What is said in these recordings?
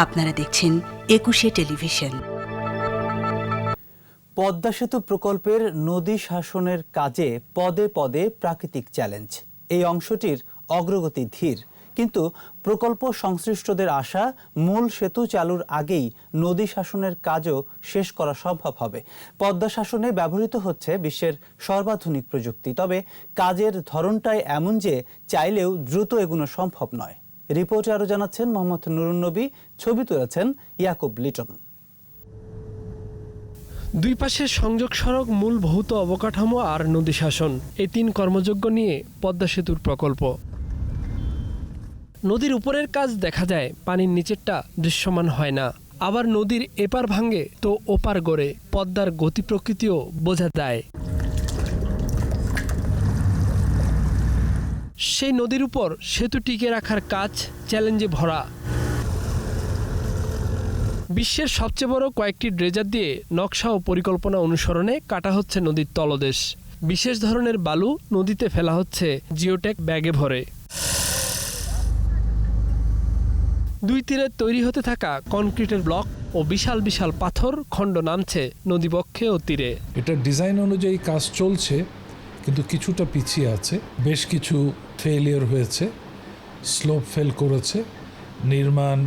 আপনারা দেখছেন একুশে টেলিভিশন। পদ্মা সেতু প্রকল্পের নদী শাসনের কাজে পদে পদে প্রাকৃতিক চ্যালেঞ্জ। এই অংশটির অগ্রগতি ধীর, কিন্তু প্রকল্প সংশ্লিষ্টদের আশা, মূল সেতু চালুর আগেই নদী শাসনের কাজও শেষ করা সম্ভব হবে। পদ্মা শাসনে ব্যবহৃত হচ্ছে বিশ্বের সর্বাধুনিক প্রযুক্তি, তবে কাজের ধরনটাই এমন যে চাইলেও দ্রুত এগুনো সম্ভব নয়। রিপোর্টে আরও জানাচ্ছেন মোহাম্মদ নুরুন্নবী ছবি তুলেছেন ইয়াকুব লিটন। দুই পাশের সংযোগ সড়ক, মূল ভৌত অবকাঠামো আর নদী শাসন। এই তিন কর্মযোগ্য নিয়ে পদ্মা সেতুর প্রকল্প। নদীর উপরের কাজ দেখা যায়, পানির নিচেরটা দৃশ্যমান হয় না। আবার নদীর এপার ভাঙ্গে তো ওপার গড়ে, পদ্মার গতি প্রকৃতিও বোঝা যায়। সেই নদীর উপর সেতু টিকে রাখার কাজ চ্যালেঞ্জে ভরা। বিশ্বের সবচেয়ে বড় কয়েকটি ড্রেজার দিয়ে নকশা ও পরিকল্পনা অনুসরণে কাটা হচ্ছে নদীর তলদেশ। বিশেষ ধরনের বালু নদীতে ফেলা হচ্ছে, জিওটেক ব্যাগে ভরে। দুই তীরে তৈরি হতে থাকা কনক্রিটের ব্লক ও বিশাল বিশাল পাথর খণ্ড নামছে নদীবক্ষে ও তীরে। এটা ডিজাইন অনুযায়ী কাজ চলছে। কিন্তু কিছুটা পিছিয়ে আছে। বেশ কিছু ফেলিয়ার হয়েছে স্লোপ ফেল করেছে, নির্মাণ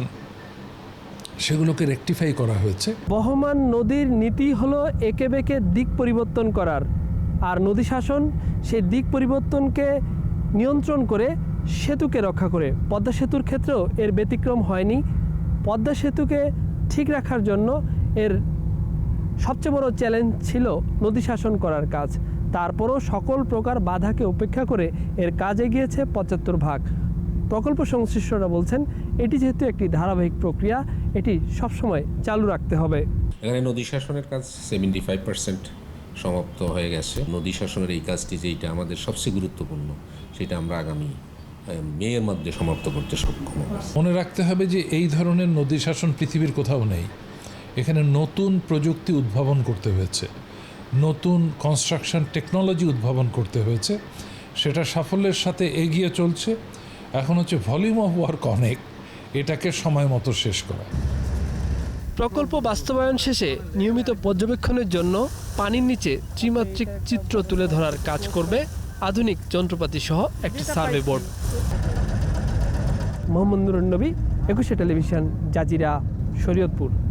সেগুলোকে রেকটিফাই করা হয়েছে। বহমান নদীর নীতি হলো একে বেঁকে দিক পরিবর্তন করার। আর নদী শাসন সেই দিক পরিবর্তনকে নিয়ন্ত্রণ করে সেতুকে রক্ষা করে। পদ্মা সেতুর ক্ষেত্রেও এর ব্যতিক্রম হয়নি। পদ্মা সেতুকে ঠিক রাখার জন্য এর সবচেয়ে বড় চ্যালেঞ্জ ছিল নদী শাসন করার কাজ। তারপরও সকল প্রকার বাধাকে উপেক্ষা করে এর কাজে গিয়েছে পঁচাত্তর ভাগ। প্রকল্প সংশ্লিষ্টরা বলছেন এটি যেহেতু একটি ধারাবাহিক প্রক্রিয়া এটি সবসময় চালু রাখতে হবে। এখানে নদী শাসনের কাজ সেভেন্টি ফাইভ পার্সেন্ট সমাপ্ত হয়ে গেছে। নদী শাসনের এই কাজটি যেটা আমাদের সবচেয়ে গুরুত্বপূর্ণ সেটা আমরা আগামী মেয়ের মধ্যে সমাপ্ত করতে সক্ষম মনে রাখতে হবে যে এই ধরনের নদী শাসন পৃথিবীর কোথাও নেই। এখানে নতুন প্রযুক্তি উদ্ভাবন করতে হয়েছে। নতুন কনস্ট্রাকশন টেকনোলজি উদ্ভাবন করতে হয়েছে। সেটা সাফল্যের সাথে এগিয়ে চলছে। এখন হচ্ছে ভলিউম অফ ওয়ার্ক অনেক। এটাকে সময় মতো শেষ করা। প্রকল্প বাস্তবায়ন শেষে নিয়মিত পর্যবেক্ষণের জন্য পানির নিচে ত্রিমাত্রিক চিত্র তুলে ধরার কাজ করবে আধুনিক যন্ত্রপাতি সহ একটি সার্ভে বোর্ড মোহাম্মদ নুরুন নবী একুশে টেলিভিশন জাজিরা শরীয়তপুর।